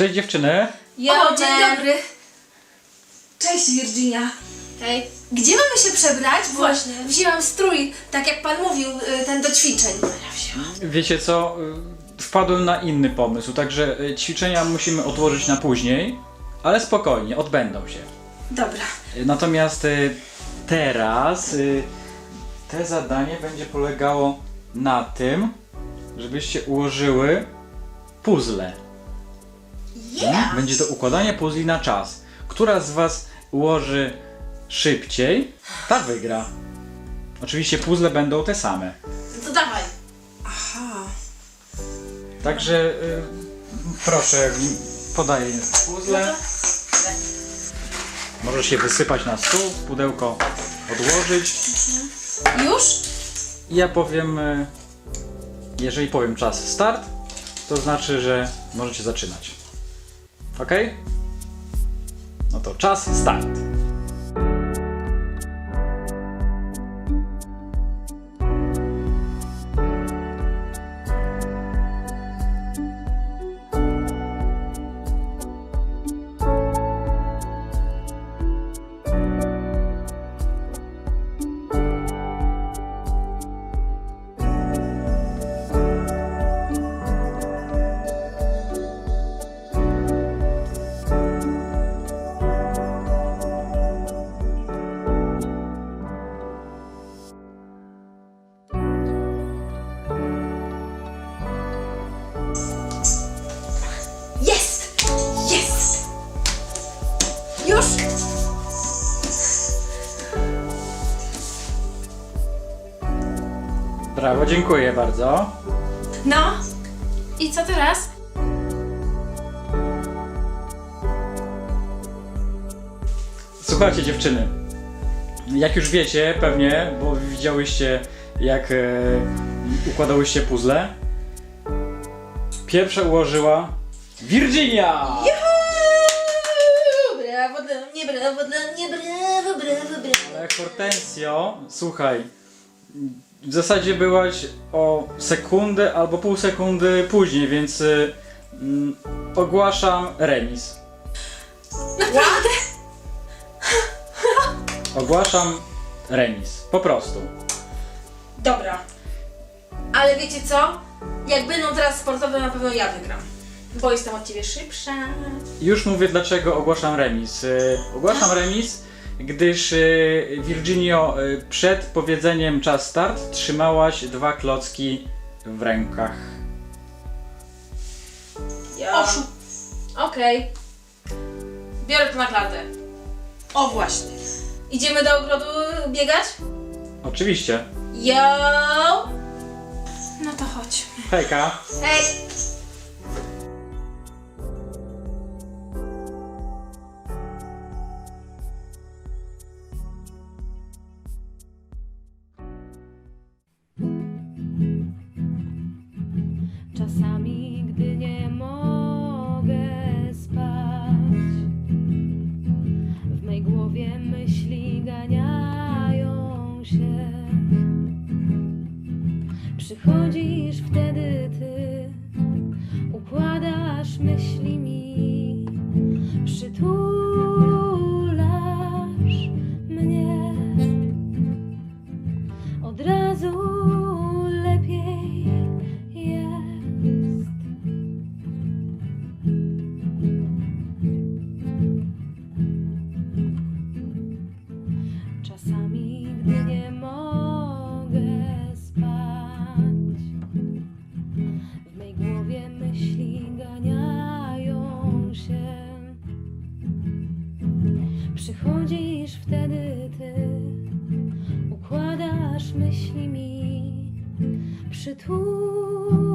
Cześć dziewczyny. o, dzień dobry. Cześć Virginia. Hej. Gdzie mamy się przebrać? Bo Właśnie. wzięłam strój, tak jak pan mówił, y, ten do ćwiczeń. Wiecie co? y, Wpadłem na inny pomysł, także y, ćwiczenia musimy odłożyć na później, ale spokojnie, odbędą się. Dobra. Y, Natomiast y, teraz y, te zadanie będzie polegało na tym, żebyście ułożyły puzzle. Będzie to układanie puzli na czas. Która z Was ułoży szybciej, ta wygra. Oczywiście puzzle będą te same. No to dawaj. Aha. Także y, proszę, podaję puzzle. Możesz się wysypać na stół, pudełko odłożyć. Już? I ja powiem, y, jeżeli powiem czas start, to znaczy, że możecie zaczynać. Ok? No to czas start. Już? Brawo, dziękuję bardzo. No. I co teraz? Słuchajcie dziewczyny, jak już wiecie pewnie, bo widziałyście jak e, układałyście puzzle, pierwsza ułożyła Virginia! Brawo dla mnie, brawo dla mnie, brawo, brawo, brawo. Ale Hortensio, słuchaj, w zasadzie byłaś o sekundę albo pół sekundy później, więc y, mm, ogłaszam remis. Naprawdę? Ogłaszam remis, po prostu. Dobra. Ale wiecie co? Jak będą teraz sportowe, na pewno ja wygram. Bo jestem od ciebie szybsza. Już mówię dlaczego ogłaszam remis. Y, Ogłaszam remis, gdyż y, Virginio y, przed powiedzeniem czas start trzymałaś dwa klocki w rękach. Ja... Oszu. Okej. Biorę to na klatę. O właśnie. Idziemy do ogrodu biegać? Oczywiście. Yo! No to chodź. Hejka. Hej! Czasami, gdy nie mogę spać, w mej głowie myśli ganiają się. Przychodzisz wtedy ty, układasz myśli mi, przytulasz Przychodzisz wtedy ty, układasz myśli mi, przytulasz